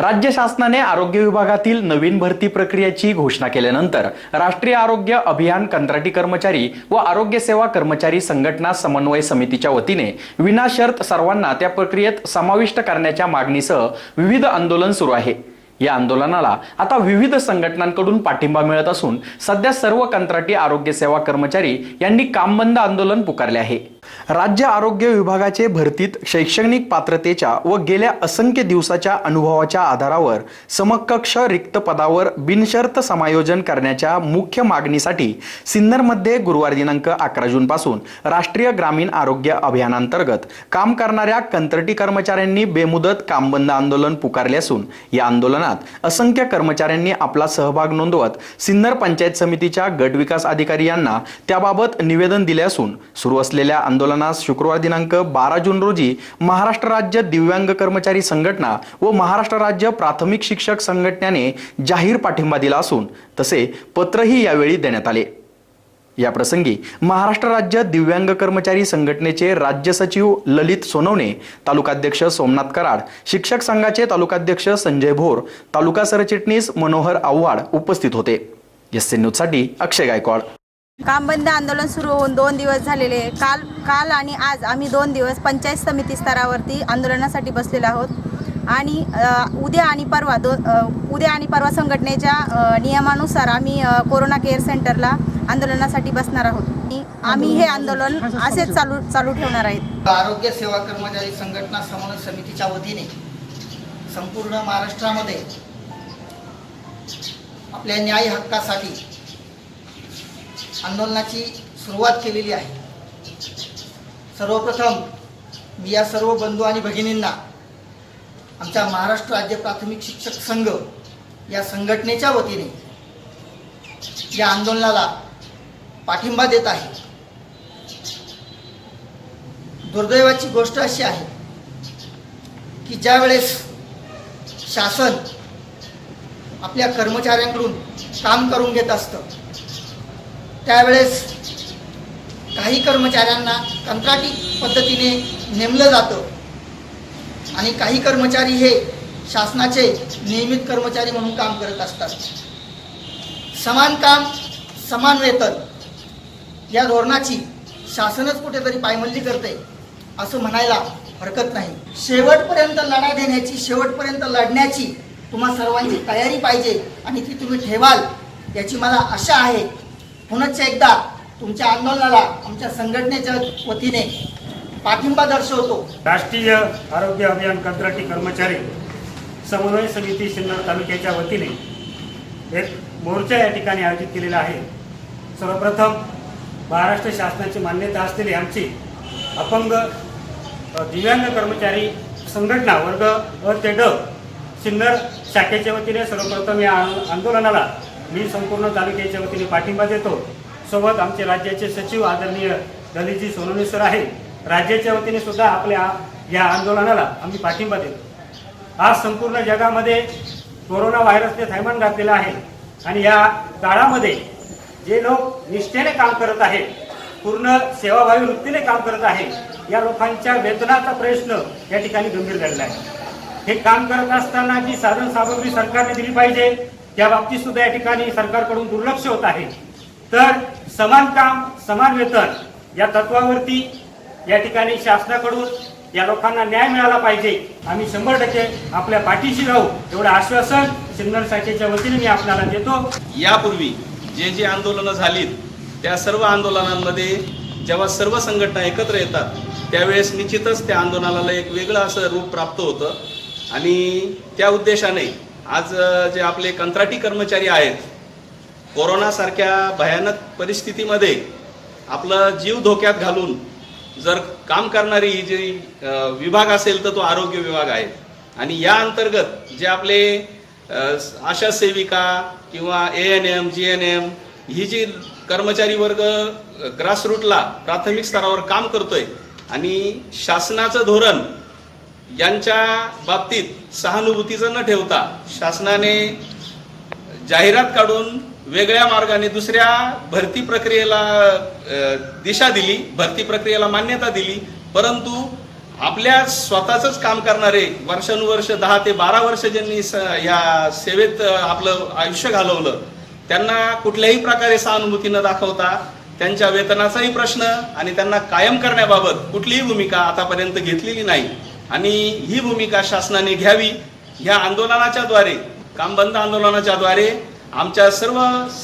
राज्य शासनाने आरोग्य विभागातील नवीन भरती प्रक्रियेची घोषणा केल्यानंतर राष्ट्रीय आरोग्य अभियान कंत्राटी कर्मचारी व आरोग्य सेवा कर्मचारी संघटना समन्वय समितीच्या वतीने विनाशर्त सर्वांना त्या प्रक्रियेत समाविष्ट करण्याच्या मागणीसह विविध आंदोलन सुरू आहे. या आंदोलनाला आता विविध संघटनांकडून पाठिंबा मिळत असून सध्या सर्व कंत्राटी आरोग्य सेवा कर्मचारी यांनी कामबंद आंदोलन पुकारले आहे. राज्य आरोग्य विभागाचे भरतीत शैक्षणिक पात्रतेच्या व गेल्या असंख्य दिवसाच्या अनुभवाच्या आधारावर समकक्ष रिक्त पदावर बिनशर्त समायोजन करण्याच्या मुख्य मागणीसाठी सिन्नरमध्ये गुरुवार दिनांक अकरा जूनपासून राष्ट्रीय ग्रामीण आरोग्य अभियानांतर्गत काम करणाऱ्या कंत्राटी कर्मचाऱ्यांनी बेमुदत कामबंद आंदोलन पुकारले असून या आंदोलनात असंख्य कर्मचाऱ्यांनी आपला सहभाग नोंदवत सिन्नर पंचायत समितीच्या गटविकास अधिकारी यांना त्याबाबत निवेदन दिले असून सुरू असलेल्या आंदोलनास शुक्रवार दिनांक बारा जून रोजी महाराष्ट्र राज्य दिव्यांग कर्मचारी संघटना व महाराष्ट्र राज्य प्राथमिक शिक्षक संघटनेने जाहीर पाठिंबा दिला असून तसे पत्रही यावेळी देण्यात आले. या प्रसंगी महाराष्ट्र राज्य दिव्यांग कर्मचारी संघटनेचे राज्य सचिव ललित सोनवणे तालुकाध्यक्ष सोमनाथ कराड शिक्षक संघाचे तालुकाध्यक्ष संजय भोर तालुका सरचिटणीस मनोहर आव्हाड उपस्थित होते. एस न्यूजसाठी अक्षय गायकवाड. काम बंद आंदोलन सुरू होऊन दोन दिवस झालेले. आहे. काल काल आणि आज आम्ही दोन दिवस पंचायत समिती स्तरावरती आंदोलनासाठी बसलेलो आहोत. आणि उद्या आणि परवा दो उद्या आणि परवा संघटनेच्या नियमानुसार आम्ही कोरोना केअर सेंटरला आंदोलनासाठी बसणार आहोत. आम्ही हे आंदोलन असेच चालू चालू ठेवणार आहेत. आरोग्य सेवा कर्मचारी संघटना समन्वय समितीच्या वतीने संपूर्ण महाराष्ट्रामध्ये आपल्या न्याय हक्कासाठी आंदोलनाची सुरुवात केलेली आहे. सर्वप्रथम मी या सर्व बंधू आणि भगिनींना आमच्या महाराष्ट्र राज्य प्राथमिक शिक्षक संघ या संघटनेच्या वतीने या आंदोलनाला पाठिंबा देत आहे. दुर्दैवाची गोष्ट अशी आहे की ज्यावेळेस शासन आपल्या कर्मचाऱ्यांकडून काम करून घेत असतं त्यावेळेस काही कर्मचाऱ्यांना कंत्राटी पद्धतीने नेमलं जातं. आणि काही कर्मचारी हे शासनाचे नियमित कर्मचारी म्हणून काम करत असतात. समान काम समान वेतन या धोरणाची शासनच कुठेतरी पायमल्ली करते असं म्हणायला हरकत नाही. शेवटपर्यंत लढा देण्याची शेवटपर्यंत लढण्याची तुम्हा सर्वांची तयारी पाहिजे आणि ती तुम्ही ठेवाल याची मला आशा आहे. पुनश्च एकदा तुमच्या आंदोलनाला आमच्या संघटनेच्या वतीने पाठिंबा दर्शवतो. राष्ट्रीय आरोग्य अभियान कंत्राटी कर्मचारी समन्वय समिती सिन्नर तालुक्याच्या वतीने एक मोर्चा या ठिकाणी आयोजित केलेला आहे. सर्वप्रथम महाराष्ट्र शासनाची मान्यता असलेली आमची अपंग दिव्यांग कर्मचारी संघटना वर्ग अ ते ड सिन्नर शाखेच्या वतीने सर्वप्रथम या आंदोलनाला मी संपूर्ण तालुक्याच्या वतीने पाठिंबा देतो. सोबत आमचे राज्याचे सचिव आदरणीय दलितजी सोनवणे सर आहे राज्याच्या वतीने सुद्धा आपल्या या आंदोलनाला आम्ही पाठिंबा देतो. आज संपूर्ण जगामध्ये कोरोना व्हायरसने थैमान घातलेलं आहे. आणि या काळामध्ये जे लोक निष्ठेने काम करत आहेत पूर्ण सेवाभावी वृत्तीने काम करत आहे या लोकांच्या वेतनाचा प्रश्न या ठिकाणी गंभीर झालेला आहे. हे काम करत असताना जी साधन सामग्री सरकारने दिली पाहिजे त्या बाबतीत सुद्धा या ठिकाणी सरकारकडून दुर्लक्ष होत आहे. तर समान काम समान वेतन या तत्वावरती या ठिकाणी शासनाकडून या लोकांना न्याय मिळाला पाहिजे. आम्ही शंभर टक्के आपल्या पाठीशी राहू. एवढं आश्वासन सिन्नर शाखेच्या वतीने मी आपल्याला देतो. यापूर्वी जे जे आंदोलनं झालीत त्या सर्व आंदोलनांमध्ये जेव्हा सर्व संघटना एकत्र येतात त्यावेळेस निश्चितच त्या आंदोलनाला एक वेगळं असं रूप प्राप्त होतं. आणि त्या उद्देशाने आज जे आपले कंत्राटी कर्मचारी आहेत कोरोनासारख्या भयानक परिस्थितीमध्ये आपलं जीव धोक्यात घालून जर काम करणारी ही जी विभाग असेल तर तो आरोग्य विभाग आहे. आणि या अंतर्गत जे आपले आशा सेविका किंवा A N M G N M ही जी कर्मचारी वर्ग ग्रासरूटला प्राथमिक स्तरावर काम करतोय आणि शासनाचं धोरण यांच्या बाबतीत सहानुभूतीचं न ठेवता शासनाने जाहिरात काढून वेगळ्या मार्गाने दुसऱ्या भरती प्रक्रियेला दिशा दिली भरती प्रक्रियेला मान्यता दिली परंतु आपल्या स्वतःच काम करणारे वर्षानुवर्ष दहा ते बारा वर्ष ज्यांनी स- या सेवेत आपलं आयुष्य घालवलं त्यांना कुठल्याही प्रकारे सहानुभूती न दाखवता त्यांच्या वेतनाचाही प्रश्न आणि त्यांना कायम करण्याबाबत कुठलीही भूमिका आतापर्यंत घेतलेली नाही. आणि ही भूमिका शासनाने घ्यावी. ह्या आंदोलनाच्या द्वारे काम बंद आंदोलनाच्या द्वारे आमच्या सर्व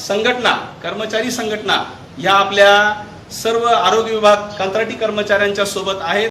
संघटना कर्मचारी संघटना ह्या आपल्या सर्व आरोग्य विभाग कंत्राटी कर्मचाऱ्यांच्या सोबत आहेत.